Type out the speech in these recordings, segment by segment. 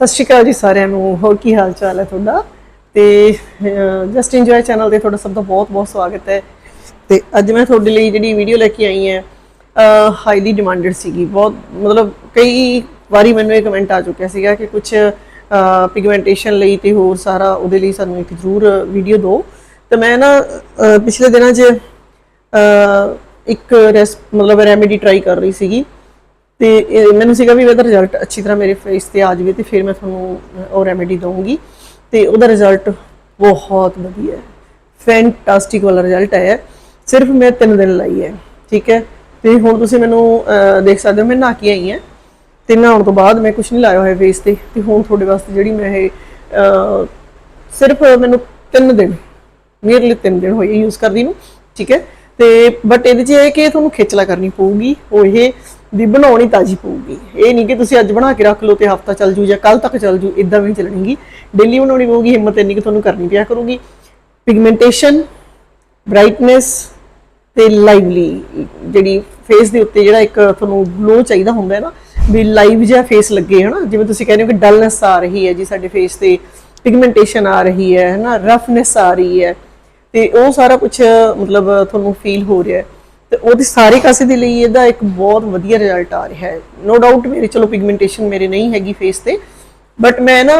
ਸਤਿ ਸ਼੍ਰੀ ਅਕਾਲ ਜੀ ਸਾਰਿਆਂ ਨੂੰ, ਹੋਰ ਕੀ ਹਾਲ ਚਾਲ ਹੈ ਤੁਹਾਡਾ? ਤੇ ਜਸਟ ਇੰਜੋਏ ਚੈਨਲ ਤੇ ਤੁਹਾਡਾ ਸਭ ਦਾ ਬਹੁਤ ਬਹੁਤ ਸਵਾਗਤ ਹੈ। ਤੇ ਅੱਜ ਮੈਂ ਤੁਹਾਡੇ ਲਈ ਜਿਹੜੀ ਵੀਡੀਓ ਲੈ ਕੇ ਆਈ ਹਾਂ ਹਾਈਲੀ ਡਿਮਾਂਡਡ ਸੀਗੀ। ਬਹੁਤ, ਮਤਲਬ ਕਈ ਵਾਰੀ ਮੈਨੂੰ ਇਹ ਕਮੈਂਟ ਆ ਚੁੱਕਿਆ ਸੀਗਾ ਕਿ ਕੁਝ ਪਿਗਮੈਂਟੇਸ਼ਨ ਲਈ ਤੇ ਹੋਰ ਸਾਰਾ ਉਹਦੇ ਲਈ ਸਾਨੂੰ ਇੱਕ ਜ਼ਰੂਰ ਵੀਡੀਓ ਦਿਓ। ਤੇ ਮੈਂ ਨਾ ਪਿਛਲੇ ਦਿਨਾਂ 'ਚ ਇੱਕ ਰੈਸ, ਮਤਲਬ ਰੈਮੇਡੀ ਟਰਾਈ ਕਰ ਰਹੀ ਸੀਗੀ। ਤੇ ਇਹ ਮੈਨੂੰ ਸੀਗਾ ਵੀ ਇਹਦਾ ਰਿਜ਼ਲਟ ਅੱਛੀ ਤਰ੍ਹਾਂ ਮੇਰੇ ਫੇਸ ਤੇ ਆ ਜਾਵੇ ਤੇ ਫਿਰ ਮੈਂ ਤੁਹਾਨੂੰ ਉਹ ਰੈਮੇਡੀ ਦਵਾਂਗੀ ਤੇ ਉਹਦਾ ਰਿਜ਼ਲਟ ਬਹੁਤ ਵਧੀਆ ਹੈ। ਫੈਂਟਾਸਟਿਕ ਵਾਲਾ ਰਿਜ਼ਲਟ ਆਇਆ। ਸਿਰਫ ਮੈਂ 3 ਦਿਨ ਲਾਈ ਹੈ, ਠੀਕ ਹੈ? ਤੇ ਹੁਣ ਤੁਸੀਂ ਮੈਨੂੰ ਦੇਖ ਸਕਦੇ ਹੋ, ਮੈਂ ਨਹਾ ਕੇ ਆਈ ਹਾਂ। ਤੇ ਨਹਾਉਣ ਤੋਂ ਬਾਅਦ ਮੈਂ ਕੁਝ ਨਹੀਂ ਲਾਇਆ ਹੋਇਆ ਫੇਸ ਤੇ। ਤੇ ਹੁਣ ਤੁਹਾਡੇ ਵਾਸਤੇ ਜਿਹੜੀ ਮੈਂ ਇਹ ਸਿਰਫ ਮੈਨੂੰ 3 ਦਿਨ ਨੀਅਰਲੀ 3 ਦਿਨ ਹੋਏ ਯੂਜ਼ ਕਰਦੀ ਨੂੰ, ਠੀਕ ਹੈ? ਤੇ ਬਟ ਇਹਦੇ 'ਚ ਇਹ ਕਿ ਤੁਹਾਨੂੰ ਖੇਚਲਾ ਕਰਨੀ ਪਊਗੀ, ਉਹ ਇਹ ਵੀ ਬਣਾਉਣੀ ਤਾਜੀ ਪਊਗੀ। ਇਹ ਨਹੀਂ ਕਿ ਤੁਸੀਂ ਅੱਜ ਬਣਾ ਕੇ ਰੱਖ ਲਓ ਤੇ ਹਫਤਾ ਚੱਲ ਜੂ ਜਾਂ ਕੱਲ ਤੱਕ ਚੱਲ ਜੂ, ਇਦਾਂ ਵੀ ਨਹੀਂ ਚੱਲਣਗੀ। ਡੇਲੀ ਬਣਾਉਣੀ ਪਊਗੀ, ਹਿੰਮਤ ਇੰਨੀ ਕਿ ਤੁਹਾਨੂੰ ਕਰਨੀ ਪਿਆ ਕਰੂਗੀ। ਪਿਗਮੈਂਟੇਸ਼ਨ ਬ੍ਰਾਈਟਨੈਸ ਤੇ ਲਾਈਵਲੀ ਜਿਹੜੀ ਫੇਸ ਦੇ ਉੱਤੇ ਜਿਹੜਾ ਇੱਕ ਤੁਹਾਨੂੰ ਗਲੋ ਚਾਹੀਦਾ ਹੁੰਦਾ ਹੈ ਨਾ, ਵੀ ਲਾਈਵ ਜਿਹਾ ਫੇਸ ਲੱਗੇ, ਹਨਾ? ਜਿਵੇਂ ਤੁਸੀਂ ਕਹਿੰਦੇ ਹੋ ਕਿ ਡਲਨੈਸ ਆ ਰਹੀ ਹੈ ਜੀ ਸਾਡੇ ਫੇਸ ਤੇ ਪਿਗਮੈਂਟੇਸ਼ਨ ਆ ਰਹੀ ਹੈ, ਹਨਾ? ਰਫਨੈਸ ਆ ਰਹੀ ਹੈ। ਤੇ ਉਹ ਸਾਰਾ ਕੁਝ ਮਤਲਬ, ਤੁਹਾਨੂੰ ਫੀਲ ਹੋ ਰਿਹਾ ਹੈ। ਤੇ ਉਹਦੇ ਸਾਰੇ ਕਾਸੇ ਦੇ ਲਈ ਇਹਦਾ ਇੱਕ ਬਹੁਤ ਵਧੀਆ ਰਿਜ਼ਲਟ ਆ ਰਿਹਾ ਹੈ। ਨੋ ਡਾਊਟ ਮੇਰੇ, ਚਲੋ ਪਿਗਮੈਂਟੇਸ਼ਨ ਮੇਰੇ ਨਹੀਂ ਹੈਗੀ ਫੇਸ ਤੇ ਬਟ ਮੈਂ ਨਾ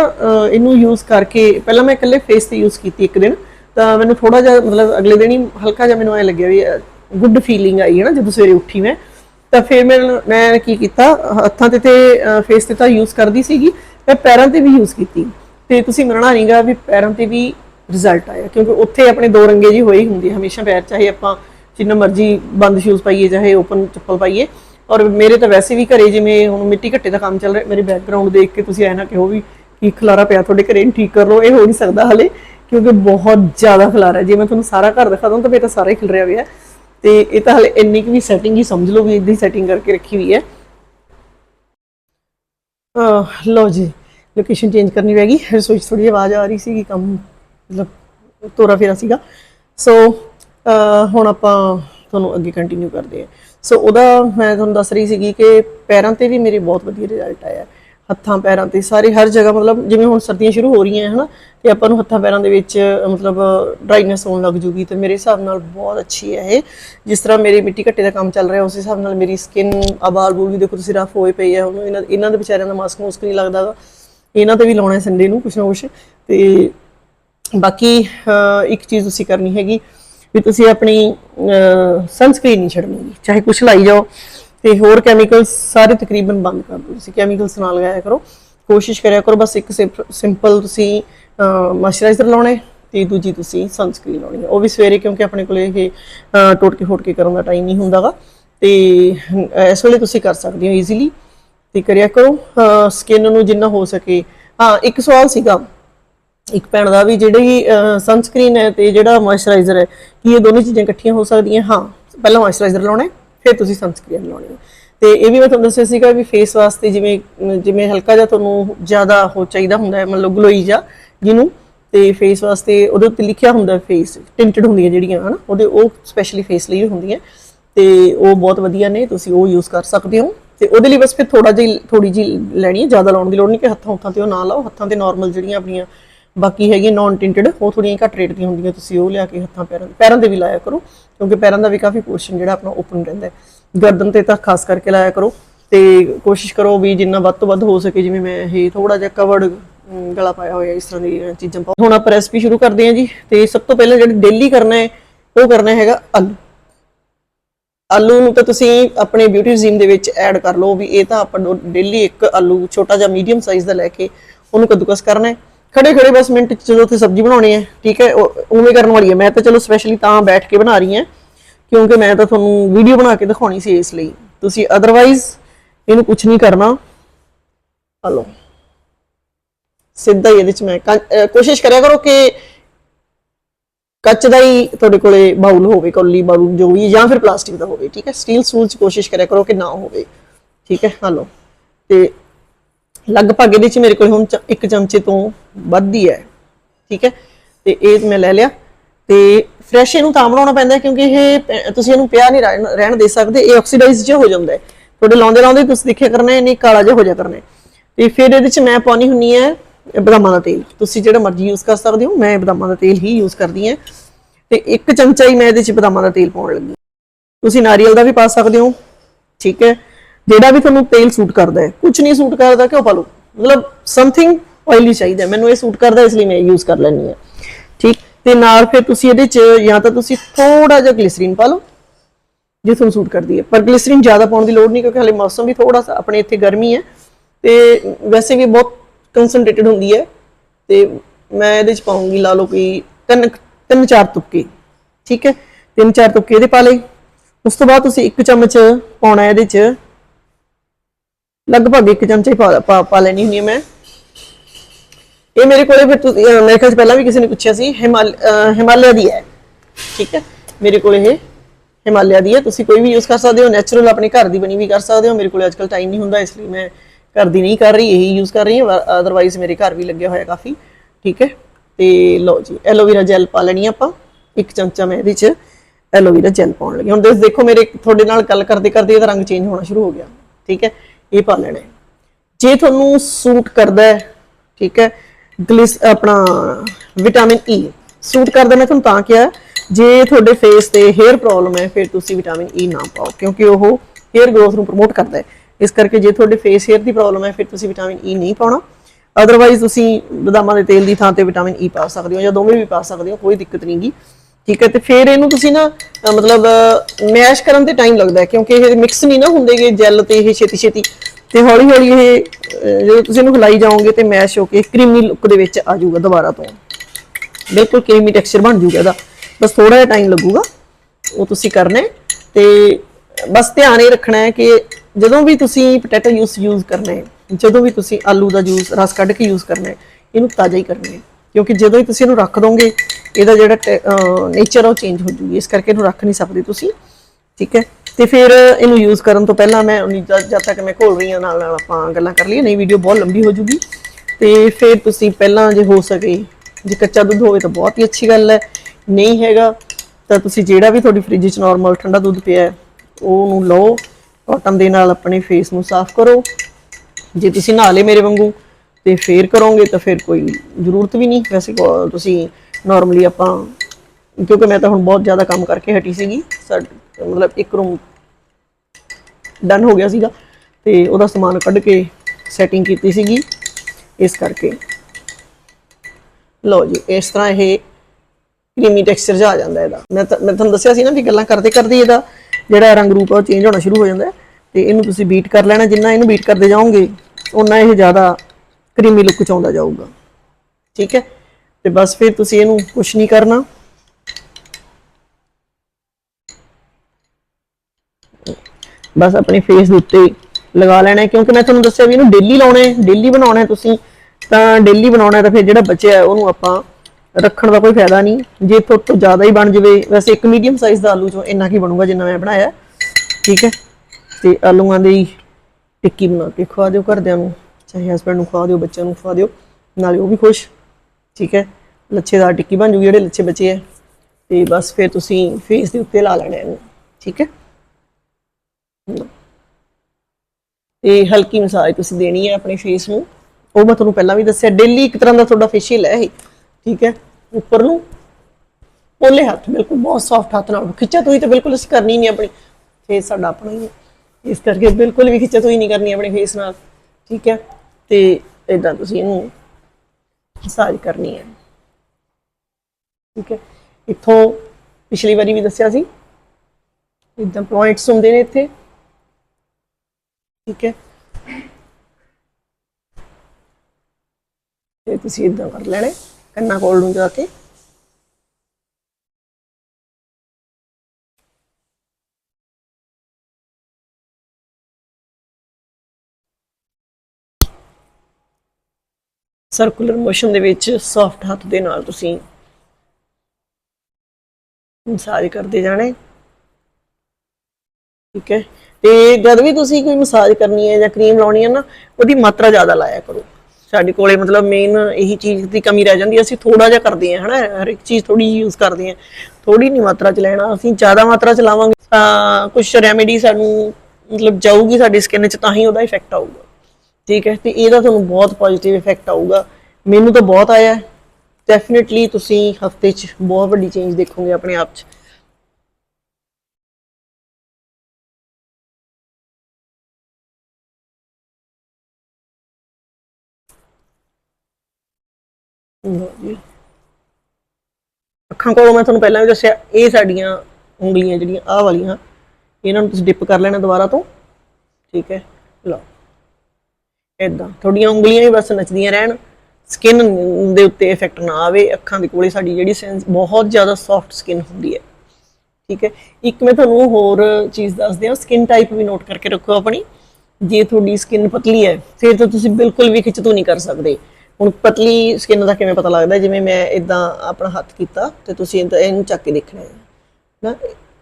ਇਹਨੂੰ ਯੂਜ਼ ਕਰਕੇ, ਪਹਿਲਾਂ ਮੈਂ ਇਕੱਲੇ ਫੇਸ ਤੇ ਯੂਜ਼ ਕੀਤੀ ਇੱਕ ਦਿਨ, ਤਾਂ ਮੈਨੂੰ ਥੋੜਾ ਜਿਹਾ ਮਤਲਬ ਅਗਲੇ ਦਿਨ ਹੀ ਹਲਕਾ ਜਿਹਾ ਮੈਨੂੰ ਐ ਲੱਗਿਆ ਵੀ ਗੁੱਡ ਫੀਲਿੰਗ ਆਈ ਹੈ ਨਾ, ਜਦੋਂ ਸਵੇਰੇ ਉੱਠੀ ਮੈਂ। ਤਾਂ ਫਿਰ ਮੈਂ ਮੈਂ ਕੀ ਕੀਤਾ, ਹੱਥਾਂ ਤੇ ਤੇ ਫੇਸ ਤੇ ਤਾਂ ਯੂਜ਼ ਕਰਦੀ ਸੀਗੀ, ਮੈਂ ਪੈਰਾਂ ਤੇ ਵੀ ਯੂਜ਼ ਕੀਤੀ। ਤੇ ਤੁਸੀਂ ਮੰਨਣਾ ਨਹੀਂਗਾ ਵੀ ਪੈਰਾਂ ਤੇ ਵੀ ਰਿਜ਼ਲਟ ਆਇਆ, ਕਿਉਂਕਿ ਉੱਥੇ ਆਪਣੇ ਦੋ ਰੰਗੇ ਜੀ ਹੋਈ ਹੁੰਦੀ ਹੈ ਹਮੇਸ਼ਾ ਪੈਰ, ਚਾਹੇ ਆਪਾਂ ਜਿੰਨਾ ਮਰਜ਼ੀ ਬੰਦ ਸ਼ੂਜ਼ ਪਾਈਏ, ਚਾਹੇ ਓਪਨ ਚੱਪਲ ਪਾਈਏ। ਔਰ ਮੇਰੇ ਤਾਂ ਵੈਸੇ ਵੀ ਘਰੇ ਜਿਵੇਂ ਹੁਣ ਮਿੱਟੀ ਘੱਟੇ ਦਾ ਕੰਮ ਚੱਲ ਰਿਹਾ, ਮੇਰੇ ਬੈਕਗ੍ਰਾਉਂਡ ਦੇਖ ਕੇ ਤੁਸੀਂ ਐ ਨਾ ਕਹੋ ਵੀ ਕਿ ਖਲਾਰਾ ਪਿਆ ਤੁਹਾਡੇ ਘਰੇ ਠੀਕ ਕਰ ਲਓ, ਇਹ ਹੋ ਨਹੀਂ ਸਕਦਾ ਹਲੇ, ਕਿਉਂਕਿ ਬਹੁਤ ਜ਼ਿਆਦਾ ਖਲਾਰਾ ਹੈ। ਜੇ ਮੈਂ ਤੁਹਾਨੂੰ ਸਾਰਾ ਘਰ ਦਿਖਾ ਦਵਾਂ ਤਾਂ ਮੇਰਾ ਸਾਰਾ ਹੀ ਖਿਲ ਰਿਹਾ ਹੋਇਆ ਹੈ। ਤੇ ਇਹ ਤਾਂ ਹਲੇ ਇੰਨੀ ਕੁ ਵੀ ਸੈਟਿੰਗ ਹੀ ਸਮਝ ਲਓ ਵੀ ਇਦਾਂ ਹੀ ਸੈਟਿੰਗ ਕਰਕੇ ਰੱਖੀ ਹੋਈ ਹੈ। ਅਹ ਲਓ ਜੀ ਲੋਕੇਸ਼ਨ ਚੇਂਜ ਕਰਨੀ ਪੈਗੀ ਰਸੋਈ 'ਚ ਥੋੜੀ ਜਿਹੀ ਆਵਾਜ਼ ਆ ਰਹੀ ਸੀ ਕੰਮ ਮਤਲਬ ਤੋਰਾ ਫੇਰਾ ਸੀਗਾ। ਸੋ ਹੁਣ ਆਪਾਂ ਤੁਹਾਨੂੰ ਅੱਗੇ ਕੰਟੀਨਿਊ ਕਰਦੇ ਹਾਂ। ਸੋ ਉਹਦਾ ਮੈਂ ਤੁਹਾਨੂੰ ਦੱਸ ਰਹੀ ਸੀਗੀ ਕਿ ਪੈਰਾਂ ਤੇ ਵੀ ਮੇਰੇ ਬਹੁਤ ਵਧੀਆ ਰਿਜ਼ਲਟ ਆਇਆ। ਹੱਥਾਂ ਪੈਰਾਂ ਤੇ ਸਾਰੇ ਹਰ ਜਗ੍ਹਾ ਮਤਲਬ ਜਿਵੇਂ ਹੁਣ ਸਰਦੀਆਂ ਸ਼ੁਰੂ ਹੋ ਰਹੀਆਂ ਹਨਾ, ਤੇ ਆਪਾਂ ਨੂੰ ਹੱਥਾਂ ਪੈਰਾਂ ਦੇ ਵਿੱਚ ਮਤਲਬ ਡਰਾਈਨੈਸ ਹੋਣ ਲੱਗ ਜੂਗੀ ਤੇ ਮੇਰੇ ਹਿਸਾਬ ਨਾਲ ਬਹੁਤ ਅੱਛੀ ਹੈ ਇਹ। ਜਿਸ ਤਰ੍ਹਾਂ ਮੇਰੀ ਮਿੱਟੀ ਘੱਟੇ ਦਾ ਕੰਮ ਚੱਲ ਰਿਹਾ, ਉਸ ਹਿਸਾਬ ਨਾਲ ਮੇਰੀ ਸਕਿਨ ਆਬਾਲ ਬੂਲ ਵੀ ਦੇਖੋ ਤੁਸੀਂ ਰਫ ਹੋਏ ਪਈ ਹੈ ਉਹਨੂੰ ਇਹਨਾਂ ਇਹਨਾਂ ਦੇ ਵਿਚਾਰਿਆਂ ਦਾ ਮਾਸਕ ਮੂਸਕ ਨਹੀਂ ਲੱਗਦਾ ਗਾ। ਇਹਨਾਂ ਤੇ ਵੀ ਲਾਉਣਾ ਸੰਡੇ ਨੂੰ ਕੁਛ ਨਾ ਕੁਛ। ਤੇ ਬਾਕੀ ਇੱਕ ਚੀਜ਼ ਤੁਸੀਂ ਕਰਨੀ ਹੈਗੀ ਵੀ ਤੁਸੀਂ ਆਪਣੀ ਸਨਸਕ੍ਰੀਨ ਨਹੀਂ ਛੱਡਣੀ ਚਾਹੇ ਕੁਛ ਲਾਈ ਜਾਓ। ਤੇ ਹੋਰ ਕੈਮੀਕਲਸ ਸਾਰੇ ਤਕਰੀਬਨ ਬੰਦ ਕਰ ਦਿਓ। ਤੁਸੀਂ ਕੈਮੀਕਲਸ ਨਾ ਲਗਾਇਆ ਕਰੋ। ਕੋਸ਼ਿਸ਼ ਕਰਿਆ ਕਰੋ ਬਸ ਇੱਕ ਸਿੰਪਲ ਤੁਸੀਂ ਮੋਇਸਚਰਾਈਜ਼ਰ ਲਾਉਣੇ ਹੈ ਤੇ ਦੂਜੀ ਤੁਸੀਂ ਸਨਸਕ੍ਰੀਨ ਲਾਉਣੀ ਹੈ। ਉਹ ਵੀ ਸਵੇਰੇ ਕਿਉਂਕਿ ਆਪਣੇ ਕੋਲੇ ਇਹ ਅਹ, ਟੋਟਕੇ ਫੋਟਕੇ ਕਰਨ ਦਾ ਟਾਈਮ ਨਹੀਂ ਹੁੰਦਾਗਾ। ਤੇ ਅਹ, ਇਸ ਵੇਲੇ ਤੁਸੀਂ ਕਰ ਸਕਦੇ ਹੋ ਈਜ਼ੀਲੀ ਤੇ ਕਰਿਆ ਕਰੋ ਸਕਿਨ ਨੂੰ ਜਿੰਨਾ ਹੋ ਸਕੇ। ਹਾਂ ਇੱਕ ਸਵਾਲ ਸੀਗਾ। ਇੱਕ ਭੈਣ ਦਾ ਵੀ ਜਿਹੜੀ ਸਨਸਕ੍ਰੀਨ ਹੈ ਤੇ ਜਿਹੜਾ ਮੋਇਸਚਰਾਈਜ਼ਰ ਹੈ ਕੀ ਇਹ ਦੋਨੇ ਚੀਜ਼ਾਂ ਇਕੱਠੀਆਂ ਹੋ ਸਕਦੀਆਂ? ਹਾਂ ਪਹਿਲਾਂ ਮੋਇਸਚਰਾਈਜ਼ਰ ਲਾਉਣਾ ਹੈ, ਫਿਰ ਤੁਸੀਂ ਸਨਸਕ੍ਰੀਨ ਲਾਉਣੀ ਹੈ। ਤੇ ਇਹ ਵੀ ਮੈਂ ਤੁਹਾਨੂੰ ਦੱਸਿਆ ਸੀਗਾ ਵੀ ਫੇਸ ਵਾਸਤੇ ਜਿਵੇਂ ਜਿਵੇਂ ਹਲਕਾ ਜਿਹਾ ਤੁਹਾਨੂੰ ਜ਼ਿਆਦਾ ਹੋ ਚਾਹੀਦਾ ਹੁੰਦਾ ਹੈ ਮਤਲਬ ਗਲੋਈ ਜਿਹਾ ਜਿਹਨੂੰ ਤੇ ਫੇਸ ਵਾਸਤੇ ਉਹਦੇ ਉੱਤੇ ਲਿਖਿਆ ਹੁੰਦਾ ਫੇਸ ਟਿੰਟਡ ਹੁੰਦੀਆਂ ਜਿਹੜੀਆਂ ਹਨਾ ਉਹਦੇ ਉਹ ਸਪੈਸ਼ਲੀ ਫੇਸ ਲਈ ਹੁੰਦੀਆਂ ਤੇ ਉਹ ਬਹੁਤ ਵਧੀਆ ਨੇ ਤੁਸੀਂ ਉਹ ਯੂਜ਼ ਕਰ ਸਕਦੇ ਹੋ। ਤੇ ਉਹਦੇ ਲਈ ਬਸ ਫਿਰ ਥੋੜਾ ਜਿਹਾ ਥੋੜੀ ਜਿਹੀ ਲੈਣੀ ਹੈ ਜ਼ਿਆਦਾ ਲਾਉਣ ਦੀ ਲੋੜ ਨਹੀਂ ਕਿ ਹੱਥਾਂ ਹੁੱਥਾਂ ਤੇ ਉਹ ਨਾ ਲਾਓ ਹੱਥਾਂ ਤੇ ਨਾਰਮਲ ਜਿਹੜੀਆਂ ਆਪਣੀਆਂ ਬਾਕੀ ਹੈਗੀ ਨਾਨ ਟਿੰਟਡ ਉਹ ਥੋੜੀਆਂ ਘੱਟ ਰੇਟ ਦੀਆਂ ਹੁੰਦੀਆਂ, ਤੁਸੀਂ ਉਹ ਲਿਆ ਕੇ ਹੱਥਾਂ ਪੈਰਾਂ ਪੈਰਾਂ ਤੇ ਵੀ ਲਾਇਆ ਕਰੋ, ਕਿਉਂਕਿ ਪੈਰਾਂ ਦਾ ਵੀ ਕਾਫੀ ਪੋਰਸ਼ਨ ਜਿਹੜਾ ਆਪਣਾ ਓਪਨ ਰਹਿੰਦਾ ਹੈ। ਗਰਦਨ ਤੇ ਤਾਂ ਖਾਸ ਕਰਕੇ ਲਾਇਆ ਕਰੋ, ਤੇ ਕੋਸ਼ਿਸ਼ ਕਰੋ ਵੀ ਜਿੰਨਾ ਵੱਧ ਤੋਂ ਵੱਧ ਹੋ ਸਕੇ, ਜਿਵੇਂ ਮੈਂ ਇਹ ਥੋੜਾ ਜਿਹਾ ਕਵਰਡ ਗਲਾ ਪਾਇਆ ਹੋਇਆ, ਇਸ ਤਰ੍ਹਾਂ ਦੀ ਚੀਜ਼ਾਂ ਪਾਓ ਹੁਣ ਆਪਾਂ ਰੈਸਪੀ ਸ਼ੁਰੂ ਕਰਦੇ ਹਾਂ ਜੀ, ਤੇ ਸਭ ਤੋਂ ਪਹਿਲਾਂ ਜਿਹੜੀ ਡੇਲੀ ਕਰਨਾ ਹੈ, ਉਹ ਕਰਨਾ ਹੈਗਾ ਆਲੂ। ਆਲੂ ਨੂੰ ਤਾਂ ਤੁਸੀਂ ਆਪਣੇ ਬਿਊਟੀ ਰਜੀਮ ਦੇ ਵਿੱਚ ਐਡ ਕਰ ਲਓ ਵੀ ਇਹ ਤਾਂ ਆਪਾਂ ਡੇਲੀ ਇੱਕ ਆਲੂ ਛੋਟਾ ਜਿਹਾ ਮੀਡੀਅਮ ਸਾਈਜ਼ ਦਾ ਲੈ ਕੇ ਉਹਨੂੰ ਕੱਦੂਕਸ ਕਰਨਾ ਹੈ। ਖੜੇ ਖੜੇ ਬਸ ਮਿੰਟ ਚ ਜਦੋਂ ਉੱਥੇ ਸਬਜ਼ੀ ਬਣਾਉਣੀ ਹੈ, ਠੀਕ ਹੈ ਉਵੇਂ ਕਰਨ ਵਾਲੀ ਹੈ। ਮੈਂ ਤਾਂ ਚਲੋ ਸਪੈਸ਼ਲੀ ਤਾਂ ਬੈਠ ਕੇ ਬਣਾ ਰਹੀ ਹਾਂ, ਕਿਉਂਕਿ ਮੈਂ ਤਾਂ ਤੁਹਾਨੂੰ ਵੀਡੀਓ ਬਣਾ ਕੇ ਦਿਖਾਉਣੀ ਸੀ ਇਸ ਲਈ। ਤੁਸੀਂ ਅਦਰਵਾਈਜ਼ ਇਹਨੂੰ ਕੁਝ ਨਹੀਂ ਕਰਨਾ। ਹਲੋ। ਸਿੱਧਾ ਹੀ ਇਹਦੇ ਚ ਮੈਂ ਕੋਸ਼ਿਸ਼ ਕਰਿਆ ਕਰੋ ਕਿ ਕੱਚ ਦਾ ਹੀ ਤੁਹਾਡੇ ਕੋਲੇ ਬਾਉਲ ਹੋਵੇ, ਕੋਲੀ ਬਾਉਲ ਜੋ ਵੀ ਜਾਂ ਫਿਰ ਪਲਾਸਟਿਕ ਦਾ ਹੋਵੇ, ਠੀਕ ਹੈ। ਸਟੀਲ ਸਟੂਲ ਚ ਕੋਸ਼ਿਸ਼ ਕਰਿਆ ਕਰੋ ਕਿ ਨਾ ਹੋਵੇ, ਠੀਕ ਹੈ। ਹਲੋ। ਤੇ ਲਗਭਗ ਇਹਦੇ ਚ ਮੇਰੇ ਕੋਲ ਹੁਣ ਚ- ਇੱਕ ਚਮਚੇ ਤੋਂ ਵੱਧਦੀ ਹੈ, ਠੀਕ ਹੈ? ਤੇ ਇਹ ਮੈਂ ਲੈ ਲਿਆ। ਤੇ ਫਰੈਸ਼ ਇਹਨੂੰ ਤਾਂ ਬਣਾਉਣਾ ਪੈਂਦਾ ਕਿਉਂਕਿ ਇਹ ਤੁਸੀਂ ਇਹਨੂੰ ਪਿਆ ਨਹੀਂ ਰਹਿਣ ਦੇ ਸਕਦੇ, ਇਹ ਆਕਸੀਡਾਈਜ਼ ਜਿਹਾ ਹੋ ਜਾਂਦਾ ਹੈ। ਤੁਹਾਡੇ ਲਾਉਂਦੇ ਲਾਉਂਦੇ ਤੁਸੀਂ ਦੇਖਿਆ ਕਰਨਾ, ਇਹਨੇ ਕਾਲਾ ਜਿਹਾ ਹੋ ਜਾ ਕਰਨਾ ਤੇ ਫਿਰ ਇਹਦੇ ਵਿੱਚ ਮੈਂ ਪਾਉਣੀ ਹੁੰਨੀ ਹੈ ਬਦਾਮਾਂ ਦਾ ਤੇਲ। ਤੁਸੀਂ ਜਿਹੜਾ ਮਰਜ਼ੀ ਯੂਜ਼ ਕਰ ਸਕਦੇ ਹੋ, ਮੈਂ ਬਦਾਮਾਂ ਦਾ ਤੇਲ ਹੀ ਯੂਜ਼ ਕਰਦੀ ਹਾਂ। ਤੇ ਇੱਕ ਚਮਚਾ ਹੀ ਮੈਂ ਇਹਦੇ ਚ ਬਦਾਮਾਂ ਦਾ ਤੇਲ ਪਾਉਣ ਲੱਗੀ। ਤੁਸੀਂ ਨਾਰੀਅਲ ਦਾ ਵੀ ਪਾ ਸਕਦੇ ਹੋ, ਠੀਕ ਹੈ? ਜਿਹੜਾ ਵੀ ਤੁਹਾਨੂੰ ਤੇਲ ਸੂਟ ਕਰਦਾ ਹੈ। ਕੁਝ ਨਹੀਂ ਸੂਟ ਕਰਦਾ, ਕਿਉਂ ਪਾ ਲਓ? ਮਤਲਬ ਸਮਥਿੰਗ ਆਇਲੀ ਚਾਹੀਦਾ ਮੈਨੂੰ ਇਹ ਸੂਟ ਕਰਦਾ, ਇਸ ਲਈ ਮੈਂ ਯੂਜ਼ ਕਰ ਲੈਂਦੀ ਹਾਂ। ਠੀਕ? ਤੇ ਨਾਲ ਫਿਰ ਤੁਸੀਂ ਇਹਦੇ ਚ ਜਾਂ ਤਾਂ ਤੁਸੀਂ ਥੋੜਾ ਜਿਹਾ ਗਲਿਸਰੀਨ ਪਾ ਲਓ, ਜੇ ਤੁਹਾਨੂੰ ਸੂਟ ਕਰਦੀ ਹੈ। ਪਰ ਗਲਿਸਰੀਨ ਜ਼ਿਆਦਾ ਪਾਉਣ ਦੀ ਲੋੜ ਨਹੀਂ, ਕਿਉਂਕਿ ਹਲੇ ਮੌਸਮ ਵੀ ਥੋੜਾ ਸਾ, ਆਪਣੇ ਇੱਥੇ ਗਰਮੀ ਹੈ। ਤੇ ਵੈਸੇ ਵੀ ਬਹੁਤ ਕਨਸੈਂਟ੍ਰੇਟਡ ਹੁੰਦੀ ਹੈ। ਤੇ ਮੈਂ ਇਹਦੇ ਚ ਪਾਉਂਗੀ, ਲਾ ਲਓ ਕੋਈ ਤਿੰਨ ਤਿੰਨ ਚਾਰ ਤੁਪਕੇ। ਠੀਕ ਹੈ? ਤਿੰਨ ਚਾਰ ਤੁਪਕੇ ਇਹਦੇ ਪਾ ਲਏ। ਉਸ ਤੋਂ ਬਾਅਦ ਤੁਸੀਂ ਇੱਕ ਚਮਚ ਪਾਉਣਾ ਇਹਦੇ ਚ। ਲਗਭਗ ਇੱਕ ਚਮਚ ਹੀ ਪਾ- ਪਾ ਪਾ ਲੈਣੀ ਹੁੰਦੀ ਹੈ ਮੈਂ। ਇਹ ਮੇਰੇ ਕੋਲੇ ਫਿਰ ਤੁਸੀਂ- ਮੇਰੇ ਖਿਆਲ 'ਚ ਪਹਿਲਾਂ ਵੀ ਕਿਸੇ ਨੇ ਪੁੱਛਿਆ ਸੀ, ਹਿਮਾਲ ਹਿਮਾਲਿਆ ਦੀ ਹੈ। ਠੀਕ ਹੈ? ਮੇਰੇ ਕੋਲ ਇਹ ਹਿਮਾਲਿਆ ਦੀ ਹੈ। ਤੁਸੀਂ ਕੋਈ ਵੀ ਯੂਜ਼ ਕਰ ਸਕਦੇ ਹੋ ਨੈਚੁਰਲ ਆਪਣੇ ਘਰ ਦੀ ਬਣੀ ਵੀ ਕਰ ਸਕਦੇ ਹੋ। ਮੇਰੇ ਕੋਲ ਅੱਜਕੱਲ ਟਾਈਮ ਨਹੀਂ ਹੁੰਦਾ, ਇਸ ਲਈ ਮੈਂ ਘਰ ਦੀ ਨਹੀਂ ਕਰ ਰਹੀ, ਇਹੀ ਯੂਜ਼ ਕਰ ਰਹੀ ਹਾਂ। ਅਦਰਵਾਈਜ਼ ਮੇਰੇ ਘਰ ਵੀ ਲੱਗਿਆ ਹੋਇਆ ਕਾਫੀ। ਠੀਕ ਹੈ? ਤੇ ਲਓ ਜੀ ਐਲੋਵੇਰਾ ਜੈਲ ਪਾ ਲੈਣੀ ਆ ਆਪਾਂ। ਇੱਕ ਚਮਚਾ ਮੈਂ ਇਹਦੇ 'ਚ ਐਲੋਵੇਰਾ ਜੈਲ ਪਾਉਣ ਲੱਗੀ ਹੁਣ ਤੁਸੀਂ ਦੇਖੋ ਮੇਰੇ ਤੁਹਾਡੇ ਨਾਲ ਗੱਲ ਕਰਦੇ ਕਰਦੇ ਇਹਦਾ ਰੰਗ ਚੇਂਜ ਹੋਣਾ ਸ਼ੁਰੂ ਹੋ ਗਿਆ। ਠੀਕ ਹੈ? ਇਹ ਪਾ ਲੈਣਾ ਜੇ ਤੁਹਾਨੂੰ ਸੂਟ ਕਰਦਾ ਹੈ, ਠੀਕ ਹੈ ਗਲਿਸ ਆਪਣਾ ਵਿਟਾਮਿਨ ਈ ਸੂਟ ਕਰਦਾ, ਮੈਂ ਤੁਹਾਨੂੰ ਤਾਂ ਕਿਹਾ, ਜੇ ਤੁਹਾਡੇ ਫੇਸ ਤੇ ਹੇਅਰ ਪ੍ਰੋਬਲਮ ਹੈ, ਫਿਰ ਤੁਸੀਂ ਵਿਟਾਮਿਨ ਈ e ਨਾ ਪਾਓ, ਕਿਉਂਕਿ ਉਹ ਹੇਅਰ ਗਰੋਥ ਨੂੰ ਪ੍ਰਮੋਟ ਕਰਦਾ ਹੈ। ਇਸ ਕਰਕੇ ਜੇ ਤੁਹਾਡੇ ਫੇਸ ਹੇਅਰ ਦੀ ਪ੍ਰੋਬਲਮ ਹੈ, ਫਿਰ ਤੁਸੀਂ ਵਿਟਾਮਿਨ ਈ e ਨਹੀਂ ਪਾਉਣਾ। ਅਦਰਵਾਈਜ਼ ਤੁਸੀਂ ਬਦਾਮਾਂ ਦੇ ਤੇਲ ਦੀ ਥਾਂ ਤੇ ਵਿਟਾਮਿਨ ਈ e ਪਾ ਸਕਦੇ ਹੋ ਜਾਂ ਦੋਵੇਂ ਵੀ ਪਾ ਸਕਦੇ ਹੋ, ਕੋਈ ਦਿੱਕਤ ਨਹੀਂਗੀ ਠੀਕ ਹੈ, ਤੇ ਫਿਰ ਇਹਨੂੰ ਤੁਸੀਂ ਨਾ ਮਤਲਬ ਮੈਸ਼ ਕਰਨ ਤੇ ਟਾਈਮ ਲੱਗਦਾ ਹੈ, ਕਿਉਂਕਿ ਇਹ ਮਿਕਸ ਨਹੀਂ ਨਾ ਹੁੰਦੇਗੇ ਜੈਲ ਤੇ ਇਹ ਛੇਤੀ ਛੇਤੀ ਤੇ ਹੌਲੀ ਹੌਲੀ ਇਹ ਜਦੋਂ ਤੁਸੀਂ ਇਹਨੂੰ ਹਿਲਾਈ ਜਾਓਗੇ ਤੇ ਮੈਸ਼ ਹੋ ਕੇ ਕਰੀਮੀ ਲੁੱਕ ਦੇ ਵਿੱਚ ਆ ਜਾਊਗਾ ਦੁਬਾਰਾ ਤੋਂ। ਬਿਲਕੁਲ ਕਰੀਮੀ ਟੈਕਸਚਰ ਬਣ ਜਾਊਗਾ ਇਹਦਾ। ਬਸ ਥੋੜਾ ਜਿਹਾ ਟਾਈਮ ਲੱਗੂਗਾ, ਉਹ ਤੁਸੀਂ ਕਰਨਾ ਹੈ। ਤੇ ਬਸ ਧਿਆਨ ਇਹ ਰੱਖਣਾ ਹੈ ਕਿ ਜਦੋਂ ਵੀ ਤੁਸੀਂ ਪੋਟੈਟੋ ਜੂਸ ਯੂਜ਼ ਕਰਨਾ ਹੈ, ਜਦੋਂ ਵੀ ਤੁਸੀਂ ਆਲੂ ਦਾ ਜੂਸ ਰਸ ਕੱਢ ਕੇ ਯੂਜ਼ ਕਰਨਾ ਹੈ, ਇਹਨੂੰ ਤਾਜ਼ਾ ਹੀ ਕਰਨਾ ਹੈ। ਕਿਉਂਕਿ ਜਦੋਂ ਹੀ ਤੁਸੀਂ ਇਹਨੂੰ ਰੱਖ ਦੋਗੇ, ਇਹਦਾ ਜਿਹੜਾ ਨੇਚਰ ਉਹ ਚੇਂਜ ਹੋ ਜੂਗੀ ਇਸ ਕਰਕੇ ਇਹਨੂੰ ਰੱਖ ਨਹੀਂ ਸਕਦੇ ਤੁਸੀਂ। ਠੀਕ ਹੈ? ਤੇ ਫਿਰ ਇਹਨੂੰ ਯੂਜ਼ ਕਰਨ ਤੋਂ ਪਹਿਲਾਂ ਮੈਂ ਉਨੀ ਜਦ ਜਦ ਤੱਕ ਮੈਂ ਘੋਲ ਰਹੀ ਹਾਂ, ਨਾਲ ਨਾਲ ਆਪਾਂ ਗੱਲਾਂ ਕਰ ਲਈਏ, ਨਹੀਂ ਵੀਡੀਓ ਬਹੁਤ ਲੰਬੀ ਹੋ ਜੂਗੀ। ਤੇ ਫਿਰ ਤੁਸੀਂ ਪਹਿਲਾਂ ਜੇ ਹੋ ਸਕੇ, ਜੇ ਕੱਚਾ ਦੁੱਧ ਹੋਵੇ ਤਾਂ ਬਹੁਤ ਹੀ ਅੱਛੀ ਗੱਲ ਹੈ। ਨਹੀਂ ਹੈਗਾ ਤਾਂ ਤੁਸੀਂ ਜਿਹੜਾ ਵੀ ਤੁਹਾਡੀ ਫ੍ਰਿਜ 'ਚ ਨਾਰਮਲ ਠੰਡਾ ਦੁੱਧ ਪਿਆ ਹੈ, ਉਹਨੂੰ ਲਓ ਕਾਟਨ ਦੇ ਨਾਲ ਆਪਣੇ ਫੇਸ ਨੂੰ ਸਾਫ਼ ਕਰੋ। ਜੇ ਤੁਸੀਂ ਨਹਾ ਲਏ ਮੇਰੇ ਵਾਂਗੂ ਤੇ ਫੇਰ ਕਰੋਗੇ ਤਾਂ ਫਿਰ ਕੋਈ ਜ਼ਰੂਰਤ ਵੀ ਨਹੀਂ। ਵੈਸੇ ਤੁਸੀਂ ਨਾਰਮਲੀ ਆਪਾਂ ਕਿਉਂਕਿ ਮੈਂ ਤਾਂ ਹੁਣ ਬਹੁਤ ਜ਼ਿਆਦਾ ਕੰਮ ਕਰਕੇ ਹਟੀ ਸੀਗੀ ਸਾਡ- ਮਤਲਬ ਇੱਕ ਰੂਮ ਡਨ ਹੋ ਗਿਆ ਸੀਗਾ ਤੇ ਉਹਦਾ ਸਮਾਨ ਕੱਢ ਕੇ ਸੈਟਿੰਗ ਕੀਤੀ ਸੀਗੀ। ਇਸ ਕਰਕੇ। ਲਓ ਜੀ, ਇਸ ਤਰ੍ਹਾਂ ਇਹ ਕਰੀਮੀ ਟੈਕਸਚਰ ਜਿਹਾ ਆ ਜਾਂਦਾ ਇਹਦਾ। ਮੈਂ ਤਾਂ ਮੈਂ ਤੁਹਾਨੂੰ ਦੱਸਿਆ ਸੀ ਨਾ ਵੀ ਗੱਲਾਂ ਕਰਦੇ ਕਰਦੇ ਇਹਦਾ ਜਿਹੜਾ ਰੰਗ ਰੂਪ ਉਹ ਚੇਂਜ ਹੋਣਾ ਸ਼ੁਰੂ ਹੋ ਜਾਂਦਾ ਹੈ ਤੇ ਇਹਨੂੰ ਤੁਸੀਂ ਬੀਟ ਕਰ ਲੈਣਾ, ਜਿੰਨਾ ਇਹਨੂੰ ਬੀਟ ਕਰਦੇ ਜਾਓਗੇ ਉਨਾ ਇਹ ਜ਼ਿਆਦਾ ਕਰੀਮੀ ਲੁੱਕ ਚ ਆਉਂਦਾ ਜਾਊਗਾ। ਠੀਕ ਹੈ? ਤੇ ਬਸ ਫਿਰ ਤੁਸੀਂ ਇਹਨੂੰ ਕੁਝ ਨਹੀਂ ਕਰਨਾ। ਬਸ ਆਪਣੇ ਫੇਸ ਦੇ ਉੱਤੇ ਲਗਾ ਲੈਣਾ ਕਿਉਂਕਿ ਮੈਂ ਤੁਹਾਨੂੰ ਦੱਸਿਆ ਵੀ ਇਹਨੂੰ ਡੇਲੀ ਲਾਉਣਾ ਹੈ ਡੇਲੀ ਬਣਾਉਣਾ ਹੈ ਤੁਸੀਂ, ਤਾਂ ਡੇਲੀ ਬਣਾਉਣਾ ਤਾਂ ਫਿਰ ਜਿਹੜਾ ਬਚਿਆ ਉਹਨੂੰ ਆਪਾਂ ਰੱਖਣ ਦਾ ਕੋਈ ਫਾਇਦਾ ਨਹੀਂ। ਜੇ ਤੋਂ ਤੋਂ ਜ਼ਿਆਦਾ ਹੀ ਬਣ ਜਵੇ, ਵੈਸੇ ਇੱਕ ਮੀਡੀਅਮ ਸਾਈਜ਼ ਦਾ ਆਲੂ ਚੋਂ ਇੰਨਾ ਕੀ ਬਣੂਗਾ ਜਿੰਨਾ ਮੈਂ ਬਣਾਇਆ ਠੀਕ ਹੈ? ਤੇ ਆਲੂਆਂ ਦੀ ਟਿੱਕੀ ਬਣਾ ਕੇ ਖਵਾ ਦਿਓ ਘਰਦਿਆਂ ਨੂੰ, ਚਾਹੇ ਹਸਬੰਡ ਨੂੰ ਖਵਾ ਦਿਓ, ਬੱਚਿਆਂ ਨੂੰ ਖਵਾ ਦਿਓ, ਨਾਲੇ ਉਹ ਵੀ ਖੁਸ਼। ਠੀਕ ਹੈ? ਲੱਛੇਦਾਰ ਟਿੱਕੀ ਬਣ ਜੂਗੀ, ਜਿਹੜੇ ਲੱਛੇ ਬਚੇ ਹੈ। ਤੇ ਬਸ ਫਿਰ ਤੁਸੀਂ ਫੇਸ ਦੇ ਉੱਤੇ ਲਾ ਲੈਣਾ ਇਹਨੂੰ। ਠੀਕ ਹੈ? ਤੇ ਹਲਕੀ ਮਸਾਜ ਤੁਸੀਂ ਦੇਣੀ ਹੈ ਆਪਣੇ ਫੇਸ ਨੂੰ। ਉਹ ਮੈਂ ਤੁਹਾਨੂੰ ਪਹਿਲਾਂ ਵੀ ਦੱਸਿਆ ਡੇਲੀ ਇੱਕ ਤਰ੍ਹਾਂ ਦਾ ਤੁਹਾਡਾ ਫੇਸ਼ੀਅਲ ਹੈ ਇਹ, ਠੀਕ ਹੈ? ਉੱਪਰ ਨੂੰ, ਪੋਲੇ ਹੱਥ, ਬਿਲਕੁਲ ਬਹੁਤ ਸੌਫਟ ਹੱਥ ਨਾਲ। ਖਿੱਚਾ ਤੋਈ ਤਾਂ ਬਿਲਕੁਲ ਅਸੀਂ ਕਰਨੀ ਨਹੀਂ ਆਪਣੀ। ਫੇਸ ਸਾਡਾ ਆਪਣਾ ਹੀ ਹੈ। ਇਸ ਕਰਕੇ ਬਿਲਕੁਲ ਵੀ ਖਿੱਚਾ ਤੋਈ ਨਹੀਂ ਕਰਨੀ ਆਪਣੇ ਫੇਸ ਨਾਲ, ਠੀਕ ਹੈ? ਤੇ ਇਦਾਂ ਤੁਸੀਂ ਇਹਨੂੰ ਮਸਾਜ ਕਰਨੀ ਹੈ। ਠੀਕ ਹੈ? ਇੱਥੋਂ ਪਿਛਲੀ ਵਾਰੀ ਵੀ ਦੱਸਿਆ ਸੀ, ਇਦਾਂ ਪੁਆਇੰਟਸ ਹੁੰਦੇ ਨੇ ਇੱਥੇ। ਠੀਕ ਹੈ? ਤੇ ਤੁਸੀਂ ਇਦਾਂ ਕਰ ਲੈਣੇ, ਕੰਨਾਂ ਕੋਲ ਨੂੰ ਜਾ ਕੇ। ਸਰਕੂਲਰ ਮੋਸ਼ਨ ਦੇ ਵਿੱਚ ਸੌਫਟ ਹੱਥ ਦੇ ਨਾਲ ਤੁਸੀਂ ਮਸਾਜ ਕਰਦੇ ਜਾਣੇ। ਠੀਕ ਹੈ? ਤੇ ਜਦ ਵੀ ਤੁਸੀਂ ਕੋਈ ਮਸਾਜ ਕਰਨੀ ਹੈ ਜਾਂ ਕਰੀਮ ਲਾਉਣੀ ਹੈ ਨਾ, ਉਹਦੀ ਮਾਤਰਾ ਜ਼ਿਆਦਾ ਲਾਇਆ ਕਰੋ। ਸਾਡੇ ਕੋਲੇ ਮਤਲਬ ਮੇਨ ਇਹੀ ਚੀਜ਼ ਦੀ ਕਮੀ ਰਹਿ ਜਾਂਦੀ ਹੈ, ਅਸੀਂ ਥੋੜਾ ਜਿਹਾ ਕਰਦੇ ਹਾਂ, ਹਨਾ? ਹਰ ਇੱਕ ਚੀਜ਼ ਥੋੜੀ ਯੂਜ਼ ਕਰਦੇ ਹਾਂ। ਥੋੜੀ ਨਹੀਂ ਮਾਤਰਾ ਚ ਲੈਣਾ, ਅਸੀਂ ਜ਼ਿਆਦਾ ਮਾਤਰਾ ਚ ਲਾਵਾਂਗੇ ਤਾਂ ਕੁਝ ਰੈਮੇਡੀ ਸਾਨੂੰ ਮਤਲਬ ਜਾਊਗੀ ਸਾਡੀ ਸਕਿਨ 'ਚ, ਤਾਂ ਹੀ ਉਹਦਾ ਇਫੈਕਟ ਆਊਗਾ। ਠੀਕ ਹੈ? ਤੇ ਇਹਦਾ ਤੁਹਾਨੂੰ ਬਹੁਤ ਪੋਜ਼ਿਟਿਵ ਇਫੈਕਟ ਆਊਗਾ। ਮੈਨੂੰ ਤਾਂ ਬਹੁਤ ਆਇਆ। ਡੈਫੀਨਿਟਲੀ ਤੁਸੀਂ ਹਫ਼ਤੇ 'ਚ ਬਹੁਤ ਵੱਡੀ ਚੇਂਜ ਦੇਖੋਗੇ ਆਪਣੇ ਆਪ 'ਚ। ਲਓ ਜੀ ਅੱਖਾਂ ਕੋਲੋਂ ਮੈਂ ਤੁਹਾਨੂੰ ਪਹਿਲਾਂ ਵੀ ਦੱਸਿਆ, ਇਹ ਸਾਡੀਆਂ ਉਂਗਲੀਆਂ ਜਿਹੜੀਆਂ, ਆਹ ਵਾਲੀਆਂ, ਇਹਨਾਂ ਨੂੰ ਤੁਸੀਂ ਡਿਪ ਕਰ ਲੈਣਾ ਦੁਬਾਰਾ ਤੋਂ। ਠੀਕ ਹੈ, ਲਓ। ਇਦਾਂ ਤੁਹਾਡੀਆਂ ਉਂਗਲੀਆਂ ਵੀ ਬਸ ਨੱਚਦੀਆਂ ਰਹਿਣ ਸਕਿਨ ਦੇ ਉੱਤੇ ਇਫੈਕਟ ਨਾ ਆਵੇ, ਅੱਖਾਂ ਦੇ ਕੋਲੇ ਸਾਡੀ ਜਿਹੜੀ ਸੈਂਸ ਬਹੁਤ ਜ਼ਿਆਦਾ ਸੌਫਟ ਸਕਿਨ ਹੁੰਦੀ ਹੈ। ਠੀਕ ਹੈ, ਇੱਕ ਮੈਂ ਤੁਹਾਨੂੰ ਹੋਰ ਚੀਜ਼ ਦੱਸਦੇ ਹਾਂ ਸਕਿਨ ਟਾਈਪ ਵੀ ਨੋਟ ਕਰਕੇ ਰੱਖੋ ਆਪਣੀ। ਜੇ ਤੁਹਾਡੀ ਸਕਿਨ ਪਤਲੀ ਹੈ, ਫਿਰ ਤਾਂ ਤੁਸੀਂ ਬਿਲਕੁਲ ਵੀ ਖਿੱਚਤੂ ਨਹੀਂ ਕਰ ਸਕਦੇ। ਹੁਣ ਪਤਲੀ ਸਕਿਨ ਦਾ ਕਿਵੇਂ ਪਤਾ ਲੱਗਦਾ? ਜਿਵੇਂ ਮੈਂ ਇਦਾਂ ਆਪਣਾ ਹੱਥ ਕੀਤਾ ਤੇ ਤੁਸੀਂ ਇਹਨੂੰ ਚੱਕ ਕੇ ਦੇਖਣਾ ਹੈ। ਨਾ?